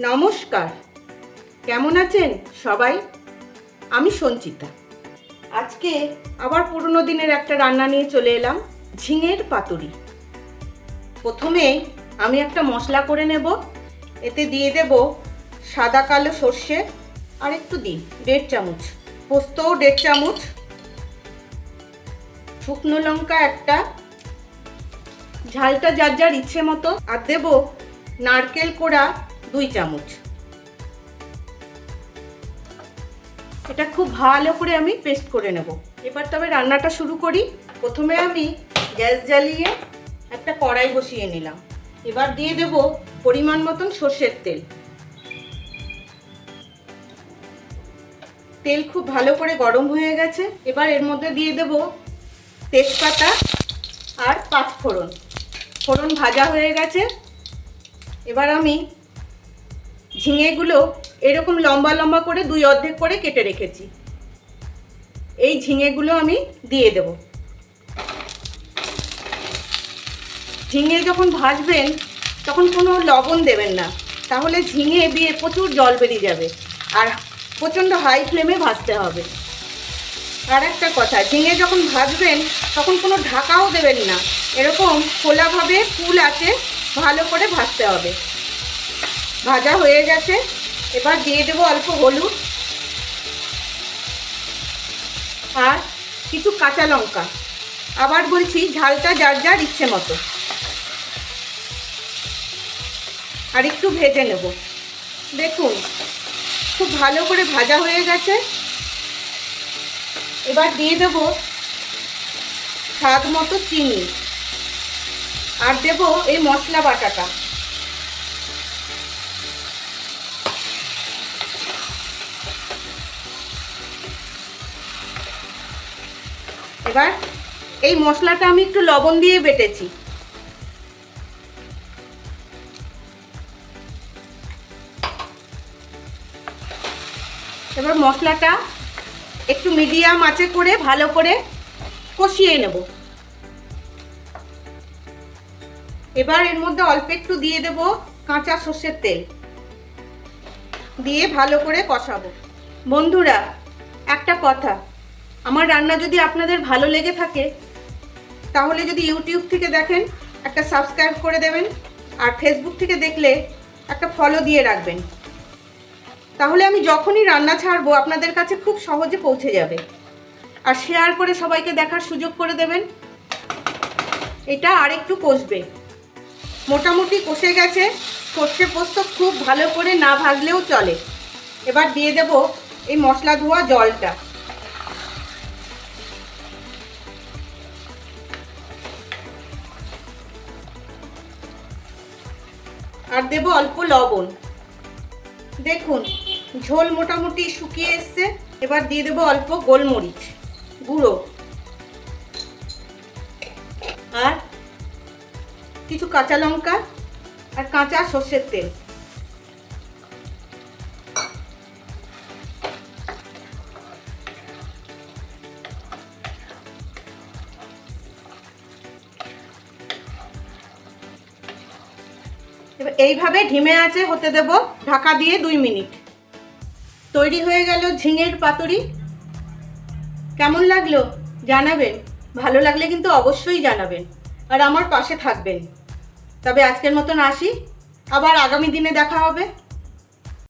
নমস্কার। কেমন আছেন সবাই? আমি সঞ্চিতা। আজকে আবার পুরনো দিনের একটা রান্না নিয়ে চলে এলাম, ঝিঙের পাতুরি। প্রথমে আমি একটা মশলা করে নেব, এতে দিয়ে দেব সাদা কালো সর্ষে আর একটু দিন, দেড় চামচ। পোস্তও দেড় চামচ। শুকনো লঙ্কা একটা। ঝালটা যার যার ইচ্ছে মতো। আর দেব নারকেল কোড়া দুই চামচ। এটা খুব ভালো করে আমি পেস্ট করে নেব। এবার তবে রান্নাটা শুরু করি। প্রথমে আমি গ্যাস জ্বালিয়ে একটা কড়াই বসিয়ে নিলাম। এবার দিয়ে দেব পরিমাণ মতন সর্ষের তেল। তেল খুব ভালো করে গরম হয়ে গেছে। এবার এর মধ্যে দিয়ে দেব তেজপাতা আর পাঁচ ফোড়ন ফোড়ন ভাজা হয়ে গেছে। এবার আমি ঝিঙেগুলো এরকম লম্বা লম্বা করে দুই অর্ধেক করে কেটে রেখেছি। এই ঝিঙেগুলো আমি দিয়ে দেব। ঝিঙে যখন ভাজবেন, তখন কোনো লবণ দেবেন না। তাহলে ঝিঙে দিয়ে প্রচুর জল বেরিয়ে যাবে। আর প্রচণ্ড হাই ফ্লেমে ভাজতে হবে। আর একটা কথা, ঝিঙে যখন ভাজবেন, তখন কোনো ঢাকাও দেবেন না। এরকম খোলাভাবে ফুল আছে, ভালো করে ভাজতে হবে। ভাজা হয়ে গেছে। এবার দিয়ে দেবো অল্প হলুদ আর কিছু কাঁচা লঙ্কা। আবার বলছি ঝালটা যার যার ইচ্ছে মতো। আর একটু ভেজে নেব। দেখুন, খুব ভালো করে ভাজা হয়ে গেছে। এবার দিয়ে দেব স্বাদ মতো চিনি। আর দেব এই মশলা বাটাটা। এবার এই মশলাটা আমি একটু লবণ দিয়ে বেটেছি। এবার মশলাটা একটু মিডিয়াম আঁচে করে ভালো করে কষিয়ে নেব। এবার এর মধ্যে অল্প একটু দিয়ে দেব কাঁচা সর্ষের তেল। দিয়ে ভালো করে কষাবো। বন্ধুরা, একটা কথা আমার রান্না যদি আপনাদের ভালো লেগে থাকে, তাহলে যদি ইউটিউব থেকে দেখেন, একটা সাবস্ক্রাইব করে দেবেন, আর ফেসবুক থেকে দেখলে একটা ফলো দিয়ে রাখবেন। তাহলে আমি যখনই রান্না ছাড়বো, আপনাদের কাছে খুব সহজে পৌঁছে যাবে। আর শেয়ার করে সবাইকে দেখার সুযোগ করে দেবেন। এটা আরেকটু কষবে। মোটামুটি কষে গেছে। সর্ষে পোস্ত খুব ভালো করে না ভাজলেও চলে। এবার দিয়ে দেব এই মশলা ধোয়া জলটা। আর দেব অল্প লবণ। দেখুন, ঝোল মোটামুটি শুকিয়ে এসছে। এবার দিয়ে দেবো অল্প গোলমরিচ গুঁড়ো। আর কিছু কাঁচা লঙ্কা আর কাঁচা সর্ষের তেল। এবার এইভাবে ঢিমে আছে হতে দেব ঢাকা দিয়ে দুই মিনিট। তৈরি হয়ে গেল ঝিঙের পাতুরি। কেমন লাগল? জানাবেন। ভালো লাগলে কিন্তু অবশ্যই জানাবেন। আর আমার পাশে থাকবেন। তবে আজকের মতন আসি। আবার আগামী দিনে দেখা হবে।